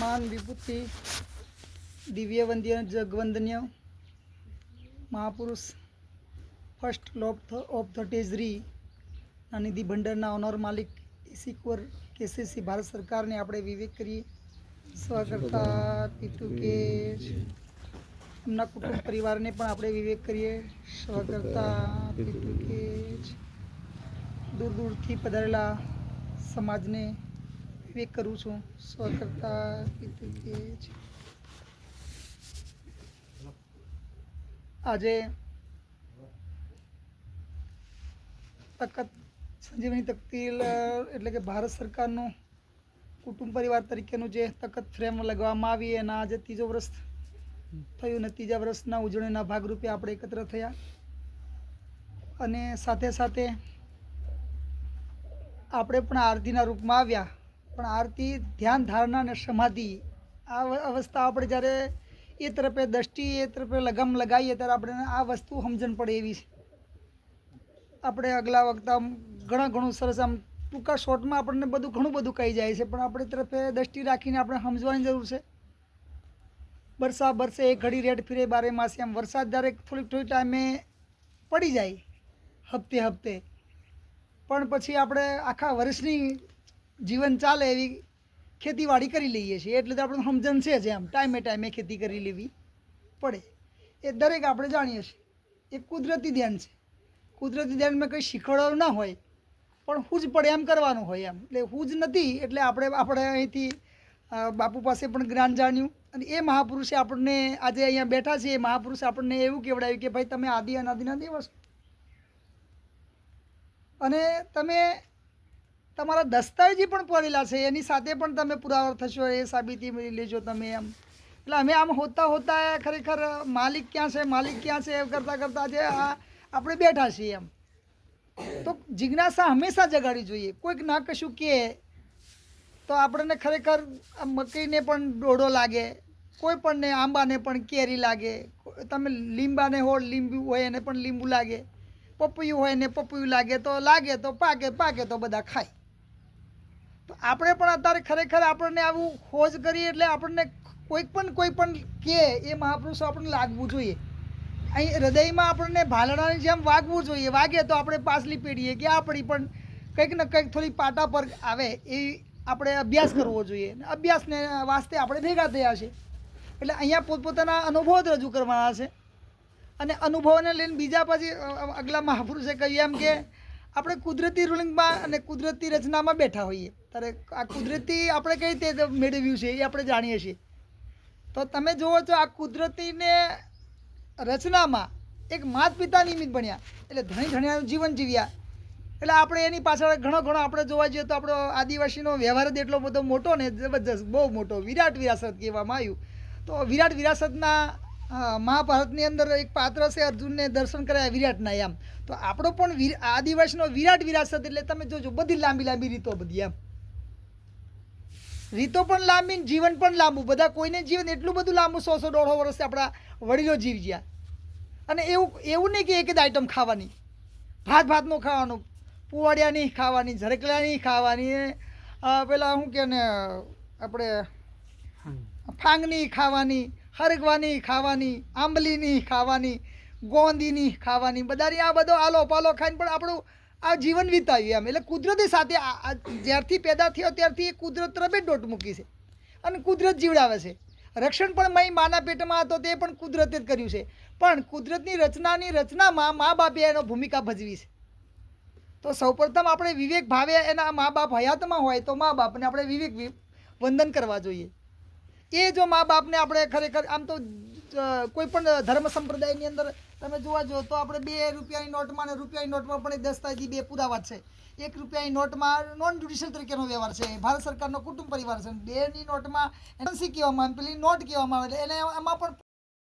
માન, વિભૂતિ દિવ્ય વંદ્ય જગવંદન્ય, મહાપુરુષ first lord of the treasury ના નિધિ ભંડારના ઓનર માલિક સિક્વર કેસીસી ભારત સરકારને આપણે વિવેક કરીએ. સ્વકર્તા પિતુ કે એમના કુટુંબ પરિવારને પણ આપણે વિવેક કરીએ. સ્વકર્તા પિતુ કે દૂર દૂરથી પધારેલા સમાજને વિવેક કરું છું. સ્વકર્તા પિતુ આજે તકત સંજીવની તકતીલ એટલે કે ભારત સરકારનું કુટુંબ પરિવાર તરીકેનું જે તકત ફ્રેમ લગાવવામાં આવી, એના આજે ત્રીજો વર્ષ થયું ને ત્રીજા વર્ષના ઉજવણીના ભાગરૂપે આપણે એકત્ર થયા. અને સાથે સાથે આપણે પણ આરતીના રૂપમાં આવ્યા. પણ આરતી, ધ્યાન ધારણા અને સમાધિ આ અવસ્થા આપણે જ્યારે એ તરફે દ્રષ્ટિ, એ તરફે લગામ લગાવીએ ત્યારે આપણે આ વસ્તુ સમજણ પડે એવી છે. આપણે અગલા વખત આમ ઘણા ઘણું સરસ આમ ટૂંકા શોર્ટમાં આપણને બધું ઘણું બધું કહી જાય છે, પણ આપણે તરફે દ્રષ્ટિ રાખીને આપણે સમજવાની જરૂર છે. બરસા બરસે એ ઘડી રેડ ફિરે બારે માસી આમ વરસાદ જ્યારે થોડીક થોડી ટાઈમે પડી જાય હપ્તે હપ્તે. પણ પછી આપણે આખા વર્ષની જીવન ચાલે એવી ખેતીવાડી કરી લઈએ છીએ. એટલે તો આપણે સમજણ છે જ એમ. ટાઈમે ટાઈમે ખેતી કરી લેવી પડે. એ દરેક આપણે જાણીએ છીએ. એ કુદરતી ધ્યાન છે. કુદરતી ધ્યાનમાં કંઈ શીખવાડવાનું ના હોય, પણ હુજ પડે એમ કરવાનું હોય એમ. એટલે હુજ નથી, એટલે આપણે આપણે અહીંથી બાપુ પાસે પણ જ્ઞાન જાણ્યું. અને એ મહાપુરુષે આપણને, આજે અહીંયા બેઠા છે, એ મહાપુરુષે આપણને એવું કહેવડાવ્યું કે, ભાઈ, તમે આદિ અનાદિના દેવ છો અને તમે તમારા દસ્તાવેજી પણ પડેલા છે, એની સાથે પણ તમે પુરાવા થશો, એ સાબિતી મેળવી લેજો તમે એમ. એટલે અમે આમ હોતા હોતા ખરેખર માલિક ક્યાં છે, માલિક ક્યાં છે, એમ કરતાં કરતાં જે આ આપણે બેઠા છીએ એમ. તો જિજ્ઞાસા હંમેશા જગાડવી જોઈએ. કોઈક ના કશું કહે, તો આપણને ખરેખર મકઈને પણ ડોડો લાગે. કોઈ પણને આંબાને પણ કેરી લાગે. તમે લીંબાને હો, લીંબુ હોય એને પણ લીંબુ લાગે. પપૈયું હોય ને પપૈયું લાગે તો લાગે તો પાકે પાકે તો બધા ખાય. તો આપણે પણ અત્યારે ખરેખર આપણને આવું ખોજ કરીએ એટલે આપણને કોઈક પણ કોઈ પણ કહે એ મહાપુરુષો આપણને લાગવું જોઈએ. અહીં હૃદયમાં આપણને ભાલડાની જેમ વાગવું જોઈએ. વાગે તો આપણે પાછલી પેઢીએ કે આપણી પણ કંઈક ને કંઈક થોડી પાટા પર આવે એ આપણે અભ્યાસ કરવો જોઈએ. અભ્યાસને વાસ્તે આપણે ભેગા થયા છે. એટલે અહીંયા પોતપોતાના અનુભવો જ રજૂ કરવાના છે. અને અનુભવને લઈને બીજા પછી અગલા મહાપુરુષે કહ્યું એમ કે આપણે કુદરતી રૂલિંગમાં અને કુદરતી રચનામાં બેઠા હોઈએ. ત્યારે આ કુદરતી આપણે કઈ રીતે મેળવ્યું છે એ આપણે જાણીએ છીએ. તો તમે જુઓ છો આ કુદરતીને રચનામાં એક માત પિતા નિમિત્ત બન્યા. એટલે ધણી ધણિયાનું જીવન જીવ્યા. એટલે આપણે એની પાછળ ઘણો ઘણો આપણે જોવા જઈએ તો આપણો આદિવાસીનો વ્યવહાર જ એટલો બધો મોટો ને જબરજસ્ત, બહુ મોટો. વિરાટ વિરાસત કહેવામાં આવ્યું. તો વિરાટ વિરાસતના મહાભારતની અંદર એક પાત્ર છે અર્જુનને દર્શન કરાયા વિરાટના એમ. તો આપણો પણ વીર આદિવાસીનો વિરાટ વિરાસત એટલે તમે જોજો બધી લાંબી લાંબી રીતો બધી એમ. રીતો પણ લાંબી જીવન પણ લાંબુ. બધા કોઈને જીવન એટલું બધું લાંબુ સો સો દોઢો વર્ષ આપણા વડીલો જીવ ગયા. અને એવું એવું નહીં કે એક જ આઈટમ ખાવાની. ભાત ભાતનું ખાવાનું પુવાડિયાની ખાવાની ઝરકલાની ખાવાની પેલા શું કે ને આપણે ફાંગની ખાવાની હરગવાની, ખાવાની, આંબલીની ખાવાની, ગોંદીની ખાવાની, બધાની આ બધો આલો પાલો ખાઈને પણ આપણું આ જીવન વિતાવ્યું એમ. એટલે કુદરતી સાથે જ્યારથી પેદા થયો ત્યારથી એ કુદરત તરફે ડોટ મૂકી છે. અને કુદરત જીવડાવે છે. રક્ષણ પણ મય માના પેટમાં હતો તે પણ કુદરતે જ કર્યું છે. પણ કુદરતની રચનાની રચનામાં મા બાપે એનો ભૂમિકા ભજવી છે. તો સૌપ્રથમ આપણે વિવેક ભાવે એના મા બાપ હયાતમાં હોય તો મા બાપને આપણે વિવેક વંદન કરવા જોઈએ. એ જો મા બાપને આપણે ખરેખર આમ તો કોઈ પણ ધર્મ સંપ્રદાયની અંદર તમે જોવા જો તો આપણે બે રૂપિયાની નોટમાં અને રૂપિયાની નોટમાં પણ દસ્તાવેજી, બે પુરાવા છે. એક રૂપિયાની નોટમાં નોન જ્યુડિશિયલ તરીકેનો વ્યવહાર છે. ભારત સરકારનો કુટુંબ પરિવાર છે. બેની નોટમાં એનસી કહેવામાં આવે, પેલી નોટ કહેવામાં આવે, એટલે એને, એમાં પણ